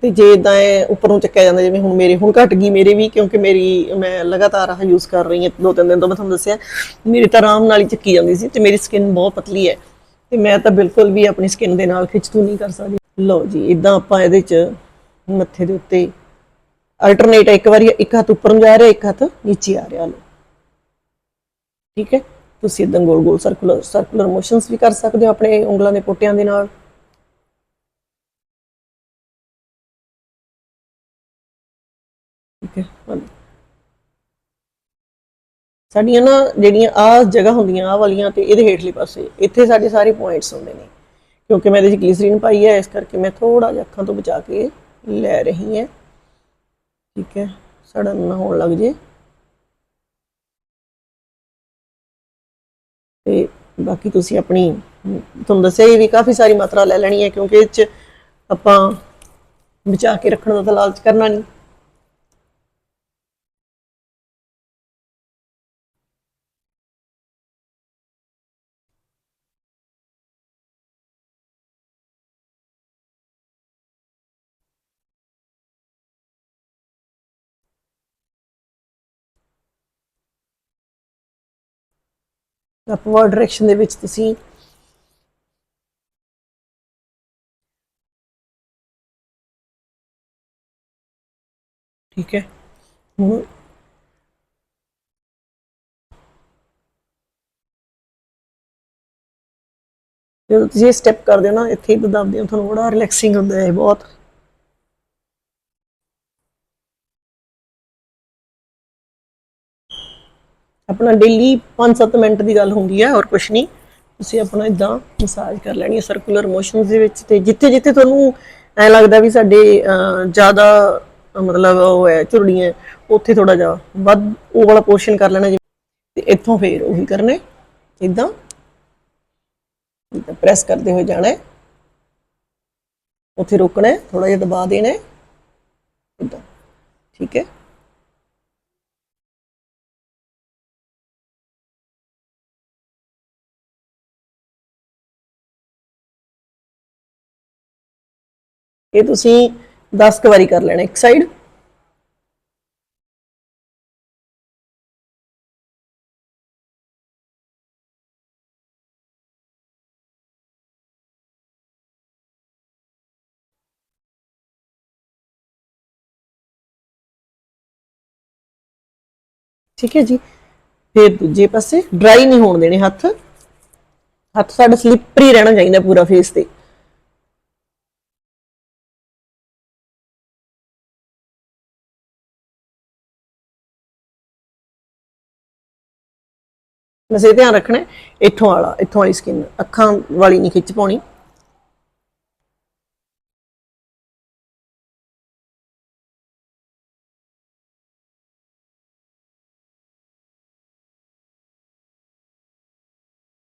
ਤੇ ਜੇ ਇਦਾਂ ਇਹ ਉੱਪਰ ਨੂੰ ਚੱਕਿਆ ਜਾਂਦਾ, ਜਿਵੇਂ ਹੁਣ ਮੇਰੇ, ਹੁਣ ਘਟ ਗਈ ਮੇਰੇ ਵੀ, ਕਿਉਂਕਿ ਮੇਰੀ, ਮੈਂ ਲਗਾਤਾਰ ਆਹ ਯੂਜ਼ ਕਰ ਰਹੀ ਹਾਂ, ਦੋ ਤਿੰਨ ਦਿਨ ਤੋਂ ਮੈਂ ਤੁਹਾਨੂੰ ਦੱਸਿਆ, ਮੇਰੀ ਤਾਂ ਆਰਾਮ ਨਾਲ ਹੀ ਚੱਕੀ ਜਾਂਦੀ ਸੀ ਤੇ ਮੇਰੀ ਸਕਿਨ ਬਹੁਤ ਪਤਲੀ ਹੈ। ਤੇ ਮੈਂ ਤਾਂ ਬਿਲਕੁਲ ਵੀ ਆਪਣੀ ਸਕਿਨ ਦੇ ਨਾਲ ਖਿੱਚਤੂ ਨਹੀਂ ਕਰ ਸਕਦੀ। ਲਓ ਜੀ ਇਦਾਂ ਆਪਾਂ ਇਹਦੇ ਚ ਮੱਥੇ ਦੇ ਉੱਤੇ ਅਲਟਰਨੇਟ ਇੱਕ ਵਾਰੀ ਇੱਕ ਹੱਥ ਉੱਪਰ ਨੂੰ ਜਾ ਰਿਹਾ, ਇੱਕ ਹੱਥ ਨੀਚੇ ਆ ਰਿਹਾ। ਲਓ। ਠੀਕ ਹੈ? ਤੁਸੀਂ ਇਦਾਂ ਗੋਲ ਗੋਲ ਸਰਕੂਲਰ ਸਰਕੂਲਰ ਮੋਸ਼ਨਸ ਵੀ ਕਰ ਸਕਦੇ ਹੋ ਆਪਣੇ ਉਂਗਲਾਂ ਦੇ ਪੋਟਿਆਂ ਦੇ ਨਾਲ। ਠੀਕ ਹੈ ਸਾਡੀਆਂ ਨਾ ਜਿਹੜੀਆਂ ਆ ਜਗ੍ਹਾ ਹੁੰਦੀਆਂ ਆ ਵਾਲੀਆਂ ਤੇ ਇਹਦੇ ਹੇਠਲੇ ਪਾਸੇ, ਇੱਥੇ ਸਾਡੇ ਸਾਰੇ ਪੁਆਇੰਟਸ ਹੁੰਦੇ ਨੇ। ਕਿਉਂਕਿ ਮੈਂ ਇਹਦੇ ਚ ਗਲੀਸਰੀਨ ਪਾਈ ਹੈ, ਇਸ ਕਰਕੇ ਮੈਂ ਥੋੜਾ ਜਿਹਾ ਅੱਖਾਂ ਤੋਂ ਬਚਾ ਕੇ ਲੈ ਰਹੀ ਹਾਂ। ਠੀਕ ਹੈ ਸੜਨ ਨਾ ਹੋਣ ਲੱਗ ਜੇ। ਤੇ ਬਾਕੀ ਤੁਸੀਂ ਆਪਣੀ, ਤੁਹਾਨੂੰ ਦੱਸਿਆ ਹੀ ਵੀ ਕਾਫੀ ਸਾਰੀ ਮਾਤਰਾ ਲੈ ਲੈਣੀ ਹੈ ਕਿਉਂਕਿ ਇਹ ਚ ਆਪਾਂ ਬਚਾ ਕੇ ਰੱਖਣ ਦਾ ਤਾਂ ਲਾਲਚ ਕਰਨਾ ਨਹੀਂ। ਅਪਵਰਡ ਡਾਇਰੈਕਸ਼ਨ ਦੇ ਵਿੱਚ ਤੁਸੀਂ ਠੀਕ ਹੈ। ਹੁਣ ਜਦੋਂ ਤੁਸੀਂ ਇਹ ਸਟੈਪ ਕਰਦੇ ਹੋ ਨਾ, ਇੱਥੇ ਹੀ ਦਬਾਉਂਦੇ ਹੋ ਤੁਹਾਨੂੰ ਬੜਾ ਰਿਲੈਕਸਿੰਗ ਹੁੰਦਾ ਹੈ, ਬਹੁਤ। ਆਪਣਾ ਡੇਲੀ 5-7 ਮਿੰਟ ਦੀ ਗੱਲ ਹੁੰਦੀ ਹੈ ਔਰ ਕੁਛ ਨਹੀਂ। ਤੁਸੀਂ ਆਪਣਾ ਇਦਾਂ ਮਸਾਜ ਕਰ ਲੈਣੀ ਹੈ ਸਰਕੂਲਰ ਮੋਸ਼ਨਸ ਦੇ ਵਿੱਚ ਤੇ ਜਿੱਥੇ ਜਿੱਥੇ ਤੁਹਾਨੂੰ ਐ ਲੱਗਦਾ ਵੀ ਸਾਡੇ ਜ਼ਿਆਦਾ, ਮਤਲਬ ਉਹ ਹੈ, ਝੁਰੜੀਆਂ ਉੱਥੇ ਥੋੜਾ ਜਿਹਾ ਵੱਧ ਉਹ ਵਾਲਾ ਪੋਰਸ਼ਨ ਕਰ ਲੈਣਾ ਜਿਵੇਂ ਤੇ ਇੱਥੋਂ ਫੇਰ ਉਹੀ ਕਰਨਾ ਇਦਾਂ ਇਦਾਂ ਪ੍ਰੈਸ ਕਰਦੇ ਹੋਏ ਜਾਣਾ ਹੈ। ਉੱਥੇ ਰੋਕਣਾ ਹੈ ਥੋੜਾ ਜਿਹਾ ਦਬਾ ਦੇਣਾ ਹੈ। ਇਦਾਂ ਠੀਕ ਹੈ। ਇਹ ਤੁਸੀਂ 10 ਕੁ ਵਾਰੀ ਕਰ ਲੈਣਾ, ਇੱਕ ਸਾਈਡ ਠੀਕ ਹੈ ਜੀ। ਫਿਰ ਦੂਜੇ ਪਾਸੇ ਡਰਾਈ ਨਹੀਂ ਹੋਣ ਦੇਣੇ ਹੱਥ। ਹੱਥ ਸਾਡਾ ਸਲਿੱਪਰੀ ਰਹਿਣਾ ਚਾਹੀਦਾ ਪੂਰਾ ਫੇਸ ਤੇ। ਬਸ ਇਹ ਧਿਆਨ ਰੱਖਣਾ ਇੱਥੋਂ ਵਾਲਾ, ਇੱਥੋਂ ਵਾਲੀ ਸਕਿਨ ਅੱਖਾਂ ਵਾਲੀ ਨਹੀਂ ਖਿੱਚ ਪਾਉਣੀ।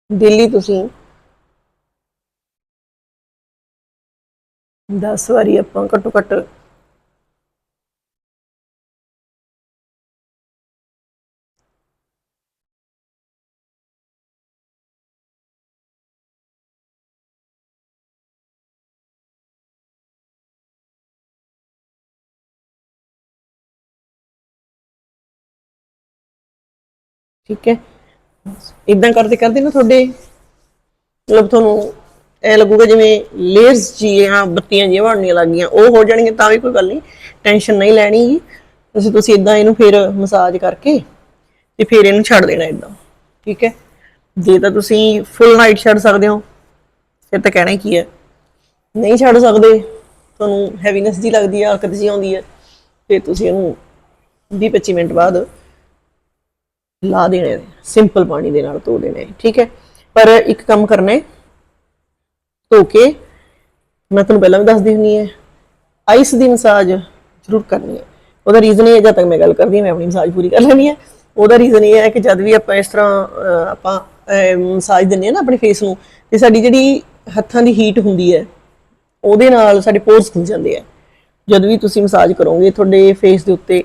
ਦਿੱਲੀ ਤੁਸੀਂ 10 ਵਾਰੀ ਆਪਾਂ ਘੱਟੋ ਘੱਟ ਠੀਕ ਹੈ? ਇਦਾਂ ਕਰਦੇ ਕਰਦੇ ਨਾ ਤੁਹਾਡੇ, ਮਤਲਬ ਤੁਹਾਨੂੰ ਐ ਲੱਗੂਗਾ ਜਿਵੇਂ ਲੇਅਰਸ ਜੀਆਂ ਬੱਤੀਆਂ ਜਿਹੀਆਂ ਬਣਨੀਆਂ ਲੱਗੀਆਂ ਉਹ ਹੋ ਜਾਣਗੀਆਂ, ਤਾਂ ਵੀ ਕੋਈ ਗੱਲ ਨਹੀਂ ਟੈਨਸ਼ਨ ਨਹੀਂ ਲੈਣੀ ਜੀ। ਤੁਸੀਂ ਤੁਸੀਂ ਇਦਾਂ ਇਹਨੂੰ ਫਿਰ ਮਸਾਜ ਕਰਕੇ ਤੇ ਫਿਰ ਇਹਨੂੰ ਛੱਡ ਦੇਣਾ ਇਦਾਂ ਠੀਕ ਹੈ? ਜੇ ਤਾਂ ਤੁਸੀਂ ਫੁੱਲ ਨਾਈਟ ਛੱਡ ਸਕਦੇ ਹੋ, ਫਿਰ ਤਾਂ ਕਹਿਣਾ ਕੀ ਹੈ? ਨਹੀਂ ਛੱਡ ਸਕਦੇ, ਤੁਹਾਨੂੰ ਹੈਵੀਨੈਸ ਜੀ ਲੱਗਦੀ ਆ ਅਕਤ ਜੀ ਆਉਂਦੀ ਹੈ ਫਿਰ ਤੁਸੀਂ ਇਹਨੂੰ 20 25 ਮਿੰਟ ਬਾਅਦ ਲਾ ਦੇਣੇ ਸਿੰਪਲ ਪਾਣੀ ਦੇ ਨਾਲ ਧੋ ਦੇਣੇ, ਠੀਕ ਹੈ? ਪਰ ਇੱਕ ਕੰਮ ਕਰਨਾ ਹੈ, ਧੋ ਕੇ ਮੈਂ ਤੁਹਾਨੂੰ ਪਹਿਲਾਂ ਵੀ ਦੱਸਦੀ ਹੁੰਨੀ ਹੈ ਆਈਸ ਦੀ ਮਸਾਜ ਜ਼ਰੂਰ ਕਰਨੀ ਹੈ। ਉਹਦਾ ਰੀਜ਼ਨ ਇਹ ਹੈ, ਜਦ ਤੱਕ ਮੈਂ ਗੱਲ ਕਰਦੀ ਹਾਂ, ਮੈਂ ਆਪਣੀ ਮਸਾਜ ਪੂਰੀ ਕਰ ਲੈਣੀ ਹੈ। ਉਹਦਾ ਰੀਜ਼ਨ ਇਹ ਹੈ ਕਿ ਜਦ ਵੀ ਆਪਾਂ ਇਸ ਤਰ੍ਹਾਂ ਆਪਾਂ ਮਸਾਜ ਦਿੰਨੇ ਆ ਨਾ ਆਪਣੇ ਫੇਸ ਨੂੰ, ਤੇ ਸਾਡੀ ਜਿਹੜੀ ਹੱਥਾਂ ਦੀ ਹੀਟ ਹੁੰਦੀ ਹੈ, ਉਹਦੇ ਨਾਲ ਸਾਡੇ ਪੋਰਸ ਖੁੱਲ ਜਾਂਦੇ ਆ। ਜਦ ਵੀ ਤੁਸੀਂ ਮਸਾਜ ਕਰੋਗੇ, ਤੁਹਾਡੇ ਫੇਸ ਦੇ ਉੱਤੇ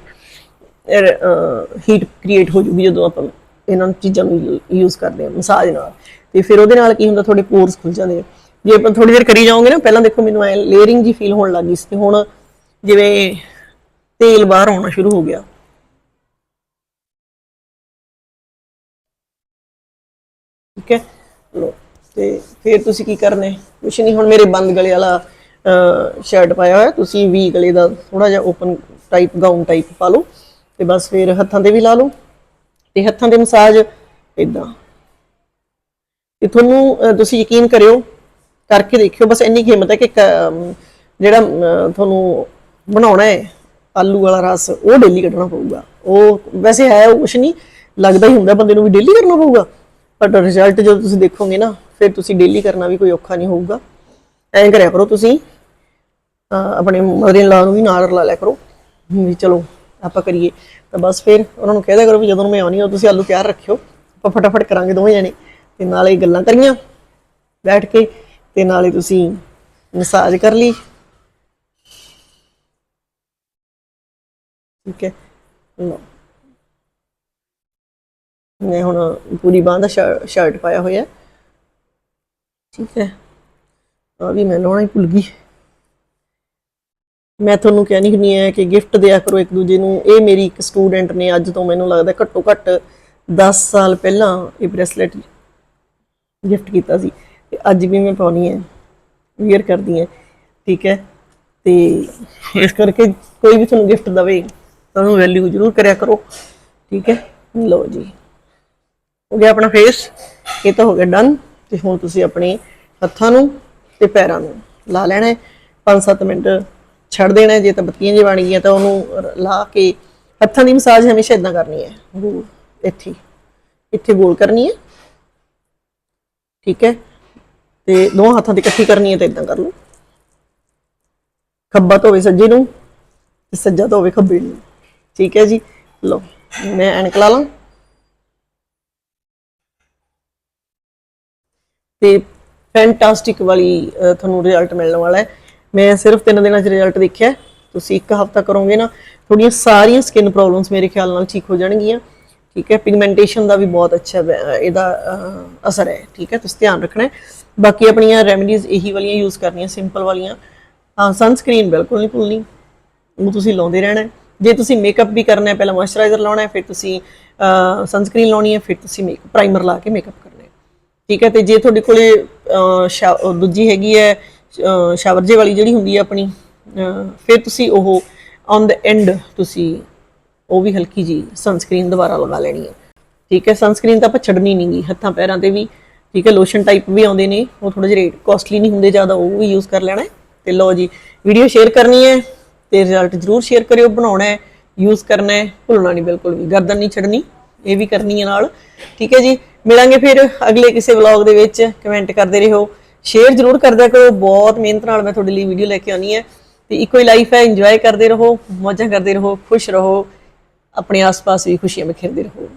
ਹੀਟ ਕ੍ਰੀਏਟ ਹੋ ਜੂਗੀ ਜਦੋਂ ਆਪਾਂ ਇਹਨਾਂ ਚੀਜ਼ਾਂ ਨੂੰ ਯੂਜ਼ ਕਰਦੇ ਹਾਂ, ਮਸਾਜ ਨਾਲ। ਤੇ ਫਿਰ ਉਹਦੇ ਨਾਲ ਕੀ ਹੁੰਦਾ ਤੁਹਾਡੇ ਪੋਰਸ ਖੁੱਲ ਜਾਂਦੇ ਆ। ਜੇ ਆਪਾਂ ਥੋੜੀ ਦੇਰ ਕਰੀ ਜਾਓਗੇ ਨਾ, ਪਹਿਲਾਂ ਦੇਖੋ ਮੈਨੂੰ ਐ ਲੇਅਰਿੰਗ ਜੀ ਫੀਲ ਹੋਣ ਲੱਗੀ ਸੀ ਤੇ ਹੁਣ ਜਿਵੇਂ ਤੇਲ ਬਾਹਰ ਆਉਣਾ ਸ਼ੁਰੂ ਹੋ ਗਿਆ। ਠੀਕ ਹੈ? ਲੋ ਤੇ ਫਿਰ ਤੁਸੀਂ ਕੀ ਕਰਨੇ? ਕੁਛ ਨਹੀਂ, ਹੁਣ ਮੇਰੇ ਬੰਦ ਗਲੇ ਵਾਲਾ ਸ਼ਰਟ ਪਾਇਆ ਹੋਇਆ। ਤੁਸੀਂ ਵੀ ਗਲੇ ਦਾ ਥੋੜਾ ਜਿਹਾ ਓਪਨ ਟਾਈਪ ਗਾਊਨ ਟਾਈਪ ਪਾ ਲਓ। ਤੇ ਬਸ ਫਿਰ ਹੱਥਾਂ ਤੇ ਵੀ ਲਾ ਲਓ ਤੇ ਹੱਥਾਂ ਦੇ ਮਸਾਜ ਇਦਾਂ ਤੇ ਤੁਹਾਨੂੰ ਤੁਸੀਂ ਯਕੀਨ ਕਰਿਓ, ਕਰਕੇ ਦੇਖਿਓ, ਬਸ ਇੰਨੀ ਕੀਮਤ ਹੈ ਕਿ ਕ- ਜਿਹੜਾ ਤੁਹਾਨੂੰ ਬਣਾਉਣਾ ਹੈ, ਆਲੂ ਵਾਲਾ ਰਸ, ਉਹ ਡੇਲੀ ਕੱਢਣਾ ਪਊਗਾ। ਉਹ ਵੈਸੇ ਹੈ, ਉਹ ਕੁਛ ਨਹੀਂ, ਲੱਗਦਾ ਹੀ ਹੁੰਦਾ ਬੰਦੇ ਨੂੰ ਵੀ ਡੇਲੀ ਕਰਨਾ ਪਊਗਾ। ਬਟ ਰਿਜ਼ਲਟ ਜਦੋਂ ਤੁਸੀਂ ਦੇਖੋਗੇ ਨਾ, ਫਿਰ ਤੁਸੀਂ ਡੇਲੀ ਕਰਨਾ ਵੀ ਕੋਈ ਔਖਾ ਨਹੀਂ ਹੋਊਗਾ। ਐਂ ਕਰਿਆ ਕਰੋ ਤੁਸੀਂ ਆਪਣੇ ਮਦਰ ਇਨ ਲਾ ਨੂੰ ਵੀ ਨਾਲ ਰਲਾ ਲਿਆ ਕਰੋ, ਵੀ ਚਲੋ ਆਪਾਂ ਕਰੀਏ। ਤਾਂ ਬਸ ਫਿਰ ਉਹਨਾਂ ਨੂੰ ਕਹਿਦਾ ਕਰੋ ਵੀ ਜਦੋਂ ਮੈਂ ਆਉਣੀ ਹੋ ਤੁਸੀਂ ਆਲੂ ਤਿਆਰ ਰੱਖਿਓ। ਆਪਾਂ ਫਟਾਫਟ ਕਰਾਂਗੇ ਦੋਵੇਂ ਜਣੇ। ਤੇ ਨਾਲੇ ਗੱਲਾਂ ਕਰੀਆਂ। ਬੈਠ ਕੇ ਤੇ ਨਾਲੇ ਤੁਸੀਂ ਮਸਾਜ ਕਰ ਲਈ। ਠੀਕ ਹੈ। ਲਓ। ਮੈਂ ਹੁਣ ਪੂਰੀ ਬਾਂਹ ਦਾ ਸ਼ਰਟ ਪਾਇਆ ਹੋਇਆ। ਠੀਕ ਹੈ। ਆ ਵੀ ਮੈਂ ਲਾਉਣਾ ਹੀ ਭੁੱਲ ਗਈ। ਮੈਂ ਤੁਹਾਨੂੰ ਕਹਿਣੀ ਹੁੰਦੀ ਹੈ ਕਿ ਗਿਫਟ ਦਿਆ ਕਰੋ ਇੱਕ ਦੂਜੇ ਨੂੰ। ਇਹ ਮੇਰੀ ਇੱਕ ਸਟੂਡੈਂਟ ਨੇ ਅੱਜ ਤੋਂ ਮੈਨੂੰ ਲੱਗਦਾ ਘੱਟੋ ਘੱਟ 10 ਸਾਲ ਪਹਿਲਾਂ ਇਹ ਬ੍ਰੈਸਲੇਟ ਗਿਫਟ ਕੀਤਾ ਸੀ। ਤੇ ਅੱਜ ਵੀ ਮੈਂ ਪਾਉਣੀ ਹੈ ਵੀਅਰ ਕਰਦੀ ਹਾਂ ਠੀਕ ਹੈ? ਤੇ ਇਸ ਕਰਕੇ ਕੋਈ ਵੀ ਤੁਹਾਨੂੰ ਗਿਫਟ ਦਵੇ, ਤੁਹਾਨੂੰ ਵੈਲਿਊ ਜ਼ਰੂਰ ਕਰਿਆ ਕਰੋ, ਠੀਕ ਹੈ? ਲਓ ਜੀ। ਹੋ ਗਿਆ ਆਪਣਾ ਫੇਸ ਇਹ ਤਾਂ ਹੋ ਗਿਆ ਡਨ ਤੇ ਹੁਣ ਤੁਸੀਂ ਆਪਣੇ ਹੱਥਾਂ ਨੂੰ ਤੇ ਪੈਰਾਂ ਨੂੰ ਲਾ ਲੈਣਾ ਹੈ। 5-7 ਮਿੰਟ ਛੱਡ ਦੇਣਾ। ਜੇ ਤਾਂ ਬੱਤੀਆਂ ਜੀ ਬਣ ਗਈਆਂ ਤਾਂ ਉਹਨੂੰ ਲਾ ਕੇ ਹੱਥਾਂ ਦੀ ਮਸਾਜ ਹਮੇਸ਼ਾ ਇਦਾਂ ਕਰਨੀ ਹੈ। ਗੋਲ ਇੱਥੇ ਇੱਥੇ ਗੋਲ ਕਰਨੀ ਹੈ। ਠੀਕ ਹੈ। ਤੇ ਦੋਹਾਂ ਹੱਥਾਂ ਤੇ ਇਕੱਠੀ ਕਰਨੀ ਹੈ ਤਾਂ ਇਦਾਂ ਕਰ ਲਓ। ਖੱਬਾ ਤੋਂ ਹੋਵੇ ਸੱਜੇ ਨੂੰ ਤੇ ਸੱਜਾ ਤੋਂ ਹੋਵੇ ਖੱਬੇ ਨੂੰ। ਠੀਕ ਹੈ ਜੀ। ਲਓ ਮੈਂ ਐਨਕ ਲਾ ਲਾਂ। ਤੇ ਫੈਂਟਾਸਟਿਕ ਵਾਲੀ ਤੁਹਾਨੂੰ ਰਿਜ਼ਲਟ ਮਿਲਣ ਵਾਲਾ ਹੈ। ਮੈਂ ਸਿਰਫ 3 ਦਿਨਾਂ ਚ ਰਿਜ਼ਲਟ ਦੇਖਿਆ ਤੁਸੀਂ ਇੱਕ ਹਫਤਾ ਕਰੋਗੇ ਨਾ, ਤੁਹਾਡੀਆਂ ਸਾਰੀਆਂ ਸਕਿਨ ਪ੍ਰੋਬਲਮਸ ਮੇਰੇ ਖਿਆਲ ਨਾਲ ਠੀਕ ਹੋ ਜਾਣਗੀਆਂ। ਠੀਕ ਹੈ ਪਿਗਮੈਂਟੇਸ਼ਨ ਦਾ ਵੀ ਬਹੁਤ ਅੱਛਾ ਇਹਦਾ ਅਸਰ ਹੈ। ਠੀਕ ਹੈ, ਤੁਸੀਂ ਧਿਆਨ ਰੱਖਣਾ ਹੈ। ਬਾਕੀ ਆਪਣੀਆਂ ਰੈਮਡੀਜ਼ ਇਹੀ ਵਾਲੀਆਂ ਯੂਜ਼ ਕਰਨੀਆਂ ਸਿੰਪਲ ਵਾਲੀਆਂ। ਹਾਂ ਸਨਸਕ੍ਰੀਨ ਬਿਲਕੁਲ ਨਹੀਂ ਭੁੱਲਣੀ। ਉਹ ਤੁਸੀਂ ਲਾਉਂਦੇ ਰਹਿਣਾ ਜੇ ਤੁਸੀਂ ਮੇਕਅਪ ਵੀ ਕਰਨਾ ਹੈ, ਪਹਿਲਾਂ ਮੋਇਸਚਰਾਈਜ਼ਰ ਲਾਉਣਾ ਹੈ, ਫਿਰ ਤੁਸੀਂ ਸਨਸਕ੍ਰੀਨ ਲਾਉਣੀ ਹੈ, ਫਿਰ ਤੁਸੀਂ ਮੇਕਅਪ ਪ੍ਰਾਈਮਰ ਲਾ ਕੇ ਮੇਕਅਪ ਕਰਨਾ ਹੈ। ਠੀਕ ਹੈ, ਤੇ ਜੇ ਤੁਹਾਡੇ ਕੋਲੇ ਸ਼ਾ- ਦੂਜੀ ਹੈਗੀ ਹੈ ਸ਼ਾਵਰਜੇ ਵਾਲੀ ਜਿਹੜੀ ਹੁੰਦੀ ਹੈ ਆਪਣੀ ਫਿਰ ਤੁਸੀਂ ਉਹ ਔਨ ਦ ਐਂਡ ਤੁਸੀਂ ਉਹ ਵੀ ਹਲਕੀ ਜੀ ਸਨਸਕ੍ਰੀਨ ਦੁਬਾਰਾ ਲਗਾ ਲੈਣੀ ਹੈ ਠੀਕ ਹੈ ਸਨਸਕ੍ਰੀਨ ਤਾਂ ਆਪਾਂ ਛੱਡਣੀ ਨਹੀਂਗੀ ਹੱਥਾਂ ਪੈਰਾਂ ਤੇ ਵੀ, ਠੀਕ ਹੈ ਲੋਸ਼ਨ ਟਾਈਪ ਵੀ ਆਉਂਦੇ ਨੇ, ਉਹ ਥੋੜੇ ਜਿਹੇ ਰੇਟ ਕਾਸਟਲੀ ਨਹੀਂ ਹੁੰਦੇ ਜ਼ਿਆਦਾ, ਉਹ ਵੀ ਯੂਜ਼ ਕਰ ਲੈਣਾ ਹੈ। ਤੇ ਲਓ ਜੀ ਵੀਡੀਓ ਸ਼ੇਅਰ ਕਰਨੀ ਹੈ ਤੇ ਰਿਜ਼ਲਟ ਜ਼ਰੂਰ ਸ਼ੇਅਰ ਕਰਿਓ, ਬਣਾਉਣਾ ਹੈ ਯੂਜ਼ ਕਰਨਾ ਹੈ, ਭੁੱਲਣਾ ਨਹੀਂ ਬਿਲਕੁਲ ਵੀ, ਗਰਦਨ ਨਹੀਂ ਛੱਡਣੀ, ਇਹ ਵੀ ਕਰਨੀ ਹੈ ਨਾਲ। ਠੀਕ ਹੈ ਜੀ, ਮਿਲਾਂਗੇ ਫਿਰ ਅਗਲੇ ਕਿਸੇ ਵਲੌਗ ਦੇ ਵਿੱਚ ਕਮੈਂਟ ਕਰਦੇ ਰਹੋ। ਸ਼ੇਅਰ ਜ਼ਰੂਰ ਕਰਦਿਆ ਕਰੋ, ਬਹੁਤ ਮਿਹਨਤ ਨਾਲ ਮੈਂ ਤੁਹਾਡੇ ਲਈ ਵੀਡੀਓ ਲੈ ਕੇ ਆਉਣੀ ਹੈ ਤੇ ਇੱਕੋ ਹੀ ਲਾਈਫ ਹੈ ਇੰਜੋਏ ਕਰਦੇ ਰਹੋ, ਮੌਜਾਂ ਕਰਦੇ ਰਹੋ, ਖੁਸ਼ ਰਹੋ, ਆਪਣੇ ਆਸ-ਪਾਸ ਵੀ ਖੁਸ਼ੀਆਂ ਬਿਖੇਰਦੇ ਰਹੋ।